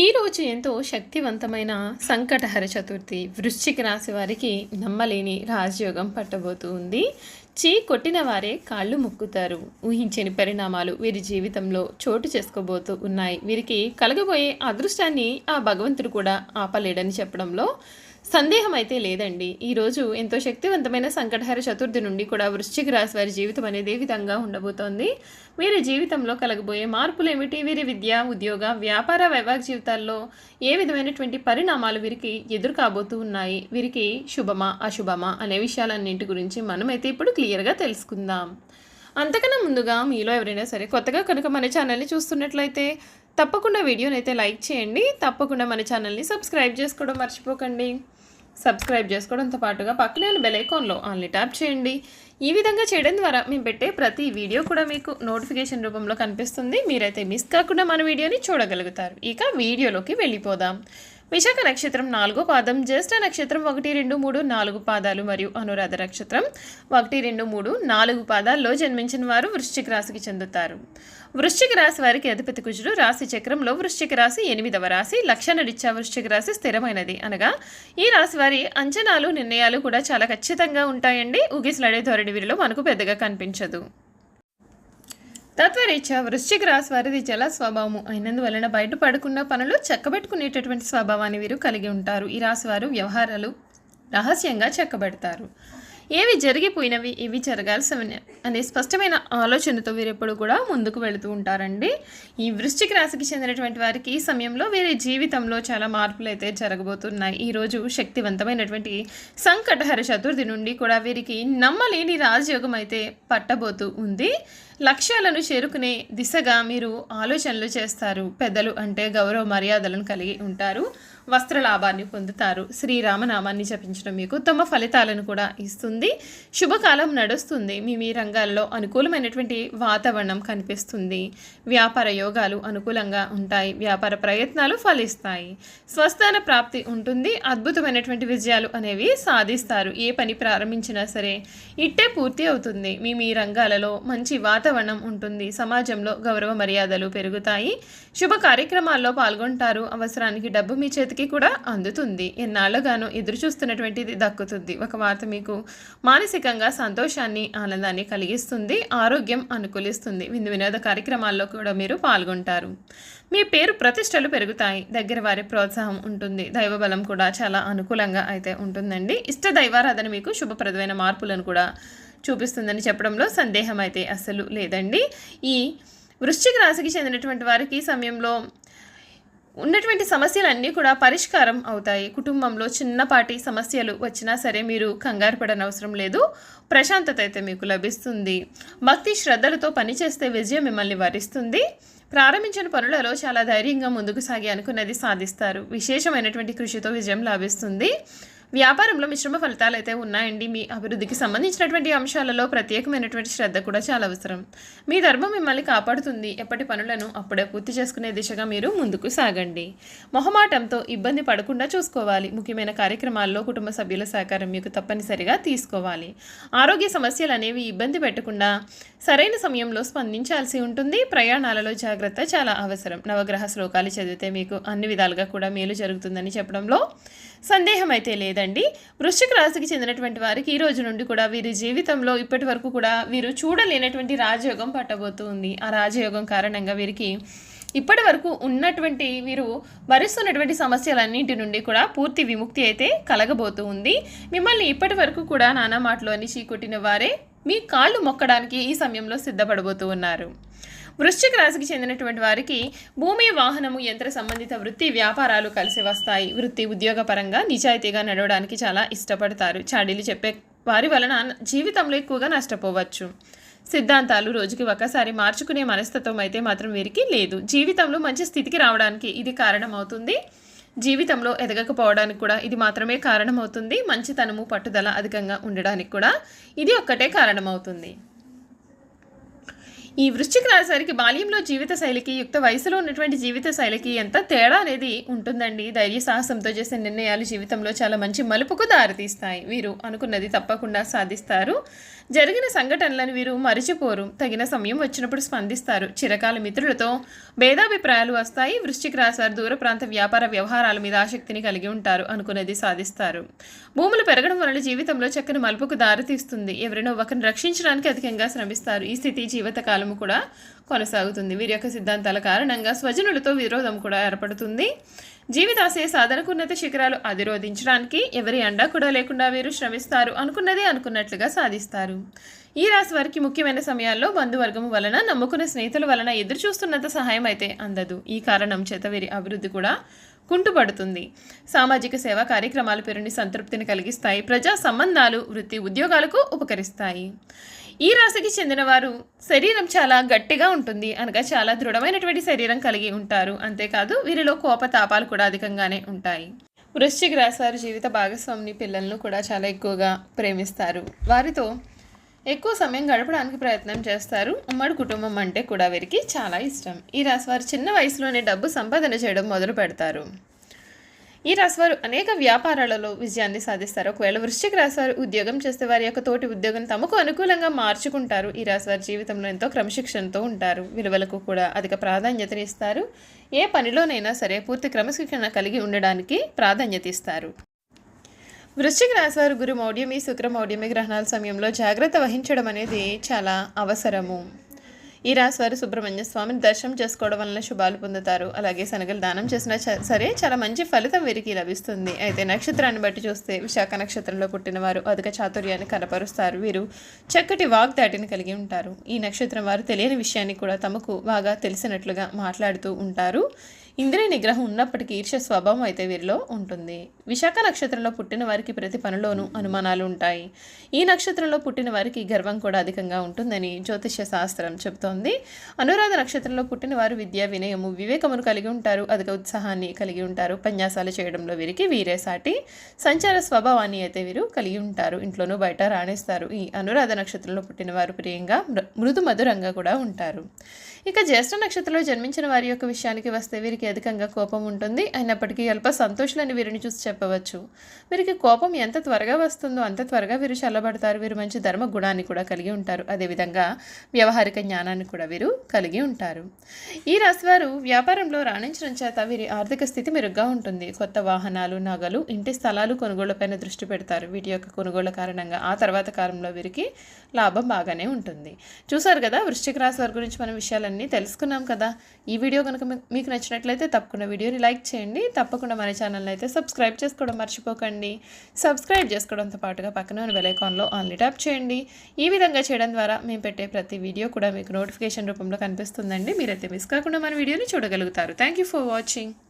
ఈరోజు ఎంతో శక్తివంతమైన సంకటహర చతుర్థి వృశ్చిక రాశి వారికి నమ్మలేని రాజయోగం పట్టబోతూ ఉంది. చీ కొట్టిన వారే కాళ్ళు మొక్కుతారు. ఊహించని పరిణామాలు వీరి జీవితంలో చోటు చేసుకోబోతూ ఉన్నాయి. వీరికి కలగబోయే అదృష్టాన్ని ఆ భగవంతుడు కూడా ఆపలేడని చెప్పడంలో సందేహం అయితే లేదండి ఈరోజు ఎంతో శక్తివంతమైన సంకటహర చతుర్థి నుండి కూడా వృశ్చిక రాశి వారి జీవితం అనేది ఏ విధంగా ఉండబోతోంది? వీరి జీవితంలో కలగబోయే మార్పులు ఏమిటి వీరి విద్య ఉద్యోగ వ్యాపార వైవాహిక జీవితాల్లో ఏ విధమైనటువంటి పరిణామాలు వీరికి ఎదురు కాబోతూ ఉన్నాయి? వీరికి శుభమా అశుభమా అనే విషయాలన్నింటి గురించి మనమైతే ఇప్పుడు క్లియర్గా తెలుసుకుందాం. అంతకన్నా ముందుగా మీలో ఎవరైనా సరే కొత్తగా కనుక మన ఛానల్ని చూస్తున్నట్లయితే తప్పకుండా వీడియోని అయితే లైక్ చేయండి. తప్పకుండా మన ఛానల్ని సబ్స్క్రైబ్ చేసుకోవడం మర్చిపోకండి. సబ్స్క్రైబ్ చేసుకోవడంతో పాటుగా పక్కనే ఉన్న బెల్ ఐకాన్లో ఆన్లీ ట్యాప్ చేయండి. ఈ విధంగా చేయడం ద్వారా మేము పెట్టే ప్రతి వీడియో కూడా మీకు నోటిఫికేషన్ రూపంలో కనిపిస్తుంది. మీరైతే మిస్ కాకుండా మన వీడియోని చూడగలుగుతారు. ఇక వీడియోలోకి వెళ్ళిపోదాం. విశాఖ నక్షత్రం నాలుగో పాదం జ్యేష్ఠ నక్షత్రం ఒకటి రెండు మూడు నాలుగు పాదాలు మరియు అనురాధ నక్షత్రం ఒకటి రెండు మూడు నాలుగు పాదాల్లో జన్మించిన వారు వృశ్చిక రాశికి చెందుతారు. వృశ్చిక రాశి వారికి అధిపతి కుజుడు రాశి చక్రంలో వృశ్చిక రాశి ఎనిమిదవ రాశి. లక్షణరీత్యా వృశ్చిక రాశి స్థిరమైనది అనగా ఈ రాశి వారి అంచనాలు నిర్ణయాలు కూడా చాలా ఖచ్చితంగా ఉంటాయండి. ఊగిసలాడే ధోరణి వీరిలో మనకు పెద్దగా కనిపించదు. తత్వరీత్యా వృశ్చిక రాశి వారిది జల స్వభావము అయినందువలన బయటపడకుండా పనులు చక్కబెట్టుకునేటటువంటి స్వభావాన్ని వీరు కలిగి ఉంటారు. ఈ రాశి వారు వ్యవహారాలు రహస్యంగా చెక్కబెడతారు. ఏవి జరిగిపోయినవి ఇవి జరగాల్సినవి అనే స్పష్టమైన ఆలోచనతో వీరెప్పుడు కూడా ముందుకు వెళుతూ ఉంటారండి. ఈ వృశ్చిక రాశికి చెందినటువంటి వారికి ఈ సమయంలో వీరి జీవితంలో చాలా మార్పులు అయితే జరగబోతున్నాయి. ఈరోజు శక్తివంతమైనటువంటి సంకటహర చతుర్థి నుండి కూడా వీరికి నమ్మలేని రాజయోగం అయితే పట్టబోతూ ఉంది. లక్ష్యాలను చేరుకునే దిశగా మీరు ఆలోచనలు చేస్తారు. పెద్దలు అంటే గౌరవ మర్యాదలను కలిగి ఉంటారు. వస్త్ర లాభాన్ని పొందుతారు. శ్రీరామనామాన్ని జపించడం మీకు ఉత్తమ ఫలితాలను కూడా ఇస్తుంది. శుభకాలం నడుస్తుంది. మీ మీ రంగాల్లో అనుకూలమైనటువంటి వాతావరణం కనిపిస్తుంది. వ్యాపార యోగాలు అనుకూలంగా ఉంటాయి. వ్యాపార ప్రయత్నాలు ఫలిస్తాయి. స్వస్థాన ప్రాప్తి ఉంటుంది. అద్భుతమైనటువంటి విజయాలు అనేవి సాధిస్తారు. ఏ పని ప్రారంభించినా సరే ఇట్టే పూర్తి అవుతుంది. మీ మీ రంగాలలో మంచి వాతావరణం ఉంటుంది. సమాజంలో గౌరవ మర్యాదలు పెరుగుతాయి. శుభ కార్యక్రమాల్లో పాల్గొంటారు. అవసరానికి డబ్బు మీ చేతికి కూడా అందుతుంది. ఎన్నాళ్ళుగానో ఎదురు చూస్తున్నటువంటిది దక్కుతుంది. ఒక వార్త మీకు మానసికంగా సంతోషాన్ని ఆనందాన్ని కలిగిస్తుంది ఆరోగ్యం అనుకూలిస్తుంది. విందు వినోద కార్యక్రమాల్లో కూడా మీరు పాల్గొంటారు. మీ పేరు ప్రతిష్టలు పెరుగుతాయి. దగ్గర వారి ప్రోత్సాహం ఉంటుంది. దైవబలం కూడా చాలా అనుకూలంగా అయితే ఉంటుందండి. ఇష్ట దైవారాధన మీకు శుభప్రదమైన మార్పులను కూడా చూపిస్తుందని చెప్పడంలో సందేహం అయితే అస్సలు లేదండి. ఈ వృశ్చిక రాశికి చెందినటువంటి వారికి ఈ సమయంలో ఉన్నటువంటి సమస్యలన్నీ కూడా పరిష్కారం అవుతాయి. కుటుంబంలో చిన్నపాటి సమస్యలు వచ్చినా సరే మీరు కంగారు పడనవసరం లేదు. ప్రశాంతత అయితే మీకు లభిస్తుంది. భక్తి శ్రద్ధలతో పనిచేస్తే విజయం మిమ్మల్ని వరిస్తుంది. ప్రారంభించిన పనులలో చాలా ధైర్యంగా ముందుకు సాగి అనుకున్నది సాధిస్తారు. విశేషమైనటువంటి కృషితో విజయం లభిస్తుంది. వ్యాపారంలో మిశ్రమ ఫలితాలు అయితే ఉన్నాయండి. మీ అభివృద్ధికి సంబంధించినటువంటి అంశాలలో ప్రత్యేకమైనటువంటి శ్రద్ధ కూడా చాలా అవసరం. మీ ధర్మం మిమ్మల్ని కాపాడుతుంది. ఎప్పటి పనులను అప్పుడే పూర్తి చేసుకునే దిశగా మీరు ముందుకు సాగండి. మొహమాటంతో ఇబ్బంది పడకుండా చూసుకోవాలి. ముఖ్యమైన కార్యక్రమాల్లో కుటుంబ సభ్యుల సహకారం మీకు తప్పనిసరిగా తీసుకోవాలి. ఆరోగ్య సమస్యలు అనేవి ఇబ్బంది పెట్టకుండా సరైన సమయంలో స్పందించాల్సి ఉంటుంది. ప్రయాణాలలో జాగ్రత్త చాలా అవసరం. నవగ్రహ శ్లోకాలు చదివితే మీకు అన్ని విధాలుగా కూడా మేలు జరుగుతుందని చెప్పడంలో సందేహం అయితే లేదండి. వృశ్చిక రాశికి చెందినటువంటి వారికి ఈ రోజు నుండి కూడా వీరి జీవితంలో ఇప్పటి వరకు కూడా వీరు చూడలేనటువంటి రాజయోగం పట్టబోతుంది. ఆ రాజయోగం కారణంగా వీరికి ఇప్పటి వరకు ఉన్నటువంటి వీరు భరిస్తున్నటువంటి సమస్యలన్నింటి నుండి కూడా పూర్తి విముక్తి అయితే కలగబోతూ ఉంది మిమ్మల్ని ఇప్పటి వరకు కూడా నానా మాటలు అని చీకొట్టిన వారే మీ కాళ్ళు మొక్కడానికి ఈ సమయంలో సిద్ధపడబోతూ ఉన్నారు. వృశ్చిక రాశికి చెందినటువంటి వారికి భూమి వాహనము యంత్ర సంబంధిత వృత్తి వ్యాపారాలు కలిసి వస్తాయి. వృత్తి ఉద్యోగపరంగా నిజాయితీగా నడవడానికి చాలా ఇష్టపడతారు. చాడీలు చెప్పే వారి వలన జీవితంలో ఎక్కువగా నష్టపోవచ్చు. సిద్ధాంతాలు రోజుకి ఒకసారి మార్చుకునే మనస్తత్వం అయితే మాత్రం వీరికి లేదు. జీవితంలో మంచి స్థితికి రావడానికి ఇది కారణమవుతుంది. జీవితంలో ఎదగకపోవడానికి కూడా ఇది మాత్రమే కారణమవుతుంది. మంచితనము పట్టుదల అధికంగా ఉండడానికి కూడా ఇది ఒక్కటే కారణమవుతుంది. ఈ వృశ్చిక రాశివారికి బాల్యంలో జీవిత శైలికి యుక్త వయసులో ఉన్నటువంటి జీవిత శైలికి ఎంత తేడా అనేది ఉంటుందండి. ధైర్య సాహసంతో చేసే నిర్ణయాలు జీవితంలో చాలా మంచి మలుపుకు దారితీస్తాయి. వీరు అనుకున్నది తప్పకుండా సాధిస్తారు. జరిగిన సంఘటనలను వీరు మరిచిపోరు. తగిన సమయం వచ్చినప్పుడు స్పందిస్తారు. చిరకాల మిత్రులతో భేదాభిప్రాయాలు వస్తాయి. వృశ్చిక రాశి వారు దూర ప్రాంత వ్యాపార వ్యవహారాల మీద ఆసక్తిని కలిగి ఉంటారు. అనుకున్నది సాధిస్తారు. భూములు పెరగడం వలన జీవితంలో చక్కని మలుపుకు దారితీస్తుంది. ఎవరినో ఒకరిని రక్షించడానికి అధికంగా శ్రమిస్తారు. ఈ స్థితి జీవితకాలం జీవితకాలము కూడా కొనసాగుతుంది. వీరి యొక్క సిద్ధాంతాల కారణంగా స్వజనులతో విరోధం కూడా ఏర్పడుతుంది. జీవితాశయ సాధనకు ఉన్నత శిఖరాలు అధిరోధించడానికి ఎవరి అండా కూడా లేకుండా వీరు శ్రమిస్తారు అనుకున్నదే అనుకున్నట్లుగా సాధిస్తారు. ఈ రాశి వారికి ముఖ్యమైన సమయాల్లో బంధువర్గం వలన నమ్ముకున్న స్నేహితుల వలన ఎదురు చూస్తున్నంత సహాయం అయితే అందదు. ఈ కారణం చేత వీరి అభివృద్ధి కూడా కుంటుపడుతుంది. సామాజిక సేవా కార్యక్రమాలు పేరుని సంతృప్తిని కలిగిస్తాయి. ప్రజా సంబంధాలు వృత్తి ఉద్యోగాలకు ఉపకరిస్తాయి. ఈ రాశికి చెందినవారు శరీరం చాలా గట్టిగా ఉంటుంది అనగా చాలా దృఢమైనటువంటి శరీరం కలిగి ఉంటారు. అంతేకాదు వీరిలో కోపతాపాలు కూడా అధికంగానే ఉంటాయి. వృశ్చిక రాశి వారి జీవిత భాగస్వామిని పిల్లలను కూడా చాలా ఎక్కువగా ప్రేమిస్తారు. వారితో ఎక్కువ సమయం గడపడానికి ప్రయత్నం చేస్తారు. ఉమ్మడి కుటుంబం అంటే కూడా వీరికి చాలా ఇష్టం. ఈ రాశి వారు చిన్న వయసులోనే డబ్బు సంపాదన చేయడం మొదలు పెడతారు ఈ రాశివారు అనేక వ్యాపారాలలో విజయాన్ని సాధిస్తారు. ఒకవేళ వృశ్చిక రాశివారు ఉద్యోగం చేస్తే వారి యొక్క తోటి ఉద్యోగం తమకు అనుకూలంగా మార్చుకుంటారు. ఈ రాశివారి జీవితంలో ఎంతో క్రమశిక్షణతో ఉంటారు. విలువలకు కూడా అధిక ప్రాధాన్యతను ఇస్తారు. ఏ పనిలోనైనా సరే పూర్తి క్రమశిక్షణ కలిగి ఉండడానికి ప్రాధాన్యత ఇస్తారు. వృశ్చిక రాశివారు గురు మౌఢ్యమి శుక్ర మౌఢ్యమి గ్రహణాల సమయంలో జాగ్రత్త వహించడం అనేది చాలా అవసరము. ఈ రాశి వారు సుబ్రహ్మణ్య స్వామిని దర్శనం చేసుకోవడం వలన శుభాలు పొందుతారు. అలాగే శనగలు దానం చేసినా చ- సరే చాలా మంచి ఫలితం వీరికి లభిస్తుంది. అయితే నక్షత్రాన్ని బట్టి చూస్తే విశాఖ నక్షత్రంలో పుట్టిన వారు అధిక చాతుర్యాన్ని కనపరుస్తారు. వీరు చక్కటి వాగ్దాటిని కలిగి ఉంటారు. ఈ నక్షత్రం వారు తెలియని విషయాన్ని కూడా తమకు బాగా తెలిసినట్లుగా మాట్లాడుతూ ఉంటారు. ఇంద్రియ నిగ్రహం ఉన్నప్పటికీ ఈర్ష్య స్వభావం అయితే వీరిలో ఉంటుంది. విశాఖ నక్షత్రంలో పుట్టిన వారికి ప్రతి పనిలోనూ అనుమానాలు ఉంటాయి. ఈ నక్షత్రంలో పుట్టిన వారికి గర్వం కూడా అధికంగా ఉంటుందని జ్యోతిష్య శాస్త్రం చెబుతోంది. అనురాధ నక్షత్రంలో పుట్టిన వారు విద్య వినయము వివేకమును కలిగి ఉంటారు. అధిక ఉత్సాహాన్ని కలిగి ఉంటారు. ఉపన్యాసాలు చేయడంలో వీరికి వీరే సాటి. సంచార స్వభావాన్ని అయితే వీరు కలిగి ఉంటారు. ఇంట్లోనూ బయట రాణిస్తారు. ఈ అనురాధ నక్షత్రంలో పుట్టిన వారు ప్రియంగా మృ- మృదు మధురంగా కూడా ఉంటారు. ఇక జ్యేష్ఠ నక్షత్రంలో జన్మించిన వారి యొక్క విషయానికి వస్తే వీరికి అధికంగా కోపం ఉంటుంది. అయినప్పటికీ అల్ప సంతోషులని వీరిని చూసి చెప్పవచ్చు. వీరికి కోపం ఎంత త్వరగా వస్తుందో అంత త్వరగా వీరు చల్లబడతారు. వీరు మంచి ధర్మ గుణాన్ని కూడా కలిగి ఉంటారు. అదేవిధంగా వ్యవహారిక జ్ఞానాన్ని కూడా వీరు కలిగి ఉంటారు. ఈ రాశివారు వ్యాపారంలో రాణించడం చేత వీరి ఆర్థిక స్థితి మెరుగ్గా ఉంటుంది. కొత్త వాహనాలు నగలు ఇంటి స్థలాలు కొనుగోళ్ళపైన దృష్టి పెడతారు. వీటి యొక్క కొనుగోళ్ళ కారణంగా ఆ తర్వాత కాలంలో వీరికి లాభం బాగానే ఉంటుంది. చూసారు కదా వృశ్చిక రాశి వారి గురించి మనం విషయాలన్నీ తెలుసుకున్నాం కదా. ఈ వీడియో కనుక మీకు నచ్చినట్లయితే తప్పకుండా వీడియోని లైక్ చేయండి. తప్పకుండా మన ఛానల్ని అయితే సబ్స్క్రైబ్ చేసుకోవడం మర్చిపోకండి. సబ్స్క్రైబ్ చేసుకోవడంతో పాటుగా పక్కన ఉన్న బెల్ ఆన్లీ ట్యాప్ చేయండి. ఈ విధంగా చేయడం ద్వారా మేము పెట్టే ప్రతి వీడియో కూడా మీకు నోటిఫికేషన్ రూపంలో కనిపిస్తుందండి. మీరైతే మిస్ కాకుండా మన వీడియోని చూడగలుగుతారు. Thank you for watching.